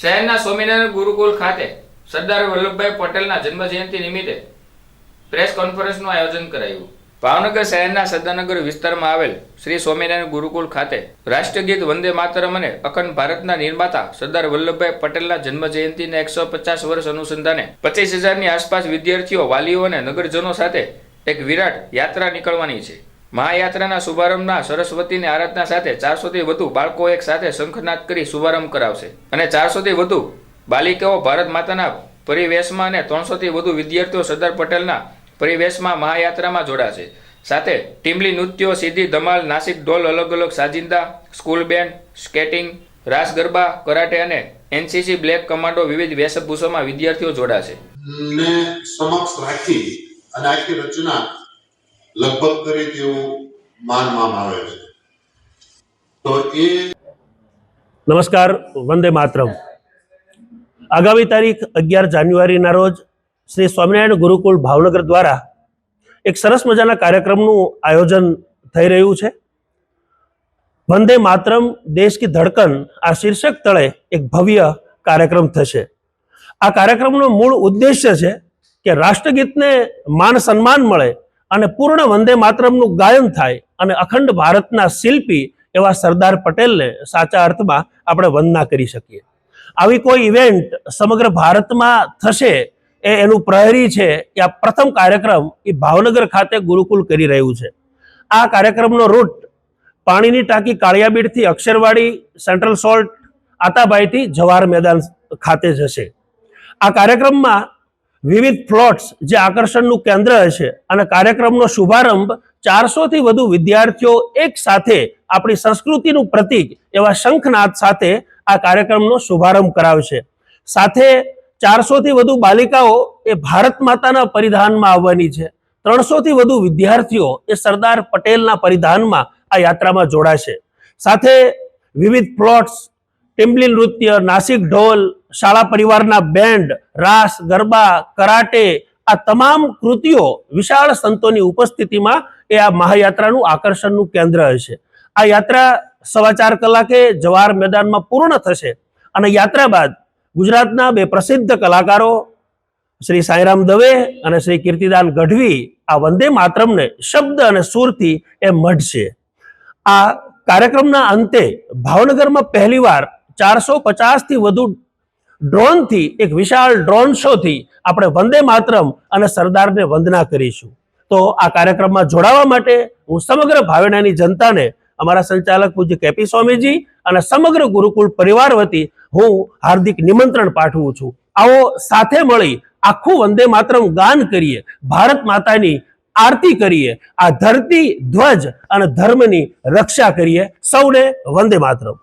શહેરના સ્વામિનારાયણ ગુરુકુલ ખાતે સરદાર વલ્લભભાઈ પટેલના જન્મજયંતિ નિમિત્તે પ્રેસ કોન્ફરન્સનું આયોજન કરાયું. ભાવનગર શહેરના સદાનગર વિસ્તારમાં આવેલ શ્રી સ્વામિનારાયણ ગુરુકુલ ખાતે રાષ્ટ્રગીત વંદે માતરમ અને અખંડ ભારતના નિર્માતા સરદાર વલ્લભભાઈ પટેલના જન્મજયંતિના એકસો પચાસ વર્ષ અનુસંધાને પચીસ હજારની આસપાસ વિદ્યાર્થીઓ, વાલીઓ અને નગરજનો સાથે એક વિરાટ યાત્રા નીકળવાની છે. મહાયાત્રાના શુભારંભના સરસ્વતીની આરાધના સાથે ચારસોથી વધુ બાળકો એક સાથે શંખનાદ કરી શુભારંભ કરાવશે. અને ચારસોથી વધુ બાલિકાઓ ભારત માતાના પરિવેશમાં અને ત્રણસોથી વધુ વિદ્યાર્થીઓ સરદાર પટેલના પરિવેશમાં મહાયાત્રામાં જોડાશે. સાથે ટીમલી નૃત્યો, સીધી ધમાલ, નાસિક ઢોલ, અલગ અલગ સાજિંદા, school band, skating, Raas Garba, karate અને એનસીસી બ્લેક કમાન્ડો વિવિધ વેશભૂષામાં વિદ્યાર્થીઓ જોડાશે. સમક્ષ રાખી અને આખી રચના લગભગ કરી તેવું માનવામાં આવે છે. તો એ નમસ્કાર, વંદે માતરમ. આગામી તારીખ અગિયાર જાન્યુઆરીના રોજ શ્રી સ્વામિનારાયણ ગુરુકુળ ભાવનગર દ્વારા એક સરસ મજાના કાર્યક્રમનું આયોજન થઈ રહ્યું છે. વંદે માતરમ, દેશ કી ધડકન આ શીર્ષક તળે એક ભવ્ય કાર્યક્રમ થશે. આ કાર્યક્રમનો મૂળ ઉદ્દેશ્ય છે કે રાષ્ટ્રગીતને માન સન્માન મળે અને પૂર્ણ વંદે માતરમનું ગાયન થાય અને અખંડ ભારતના શિલ્પી એવા સરદાર પટેલને સાચા અર્થમાં આપણે વંદના કરી શકીએ. આવી કોઈ ઇવેન્ટ સમગ્ર ભારતમાં થશે એ એનું પ્રહરી છે કે આ પ્રથમ કાર્યક્રમ એ ભાવનગર ખાતે ગુરુકુલ કરી રહ્યું છે. આ કાર્યક્રમનો રૂટ પાણીની ટાંકી કાળિયાબીડથી અક્ષરવાડી સેન્ટ્રલ સોલ્ટ આતાબાઈથી જવાહર મેદાન ખાતે જશે. આ કાર્યક્રમમાં વિવિધ પ્લોટ્સ જે આકર્ષણનું કેન્દ્ર હશે અને કાર્યક્રમનો શુભારંભ ચારસોથી વધુ વિદ્યાર્થીઓ એક સાથે આપણી સંસ્કૃતિનું પ્રતીક એવા શંખનાદ સાથે આ કાર્યક્રમનો શુભારંભ કરાવશે. સાથે ચારસોથી વધુ બાલિકાઓ એ ભારત માતાના પરિધાનમાં આવવાની છે. ત્રણસોથી વધુ વિદ્યાર્થીઓ એ સરદાર પટેલના પરિધાનમાં આ યાત્રામાં જોડાશે. સાથે વિવિધ પ્લોટ્સ ટિમ્બલી નૃત્ય, નાસિક ઢોલ, શાળા પરિવારના બેન્ડ રાસ, ગરબા, કરાટે, આ તમામ કૃતિઓ વિશાળ સંતોની ઉપસ્થિતિમાં એ આ મહાયાત્રાનું આકર્ષણનું કેન્દ્ર હશે. આ યાત્રા સવા ચાર કલાકે જવાહર મેદાનમાં પૂર્ણ થશે અને યાત્રા બાદ ગુજરાતના બે પ્રસિદ્ધ કલાકારો શ્રી સાંઈરામ દવે અને શ્રી કીર્તિદાન ગઢવી આ વંદે માતરમને શબ્દ અને સુરથી એ મઢશે. આ કાર્યક્રમના અંતે ભાવનગરમાં પહેલીવાર ચારસો પચાસથી વધુ ડ્રોનથી, એક વિશાળ ડ્રોન શોથી આપણે વંદે માતરમ અને સરદારને વંદના કરીશું. તો આ કાર્યક્રમમાં જોડાવા માટે હું સમગ્ર ભાવેણાની જનતાને, અમારા સંચાલક પૂજ્ય કેપી સ્વામીજી અને સમગ્ર ગુરુકુળ પરિવાર વતી હું હાર્દિક નિમંત્રણ પાઠવું છું. આવો સાથે મળી આખું વંદે માતરમ ગાન કરીએ, ભારત માતાની આરતી કરીએ, આ ધરતી ધ્વજ અને ધર્મની રક્ષા કરીએ. સૌને વંદે માતરમ.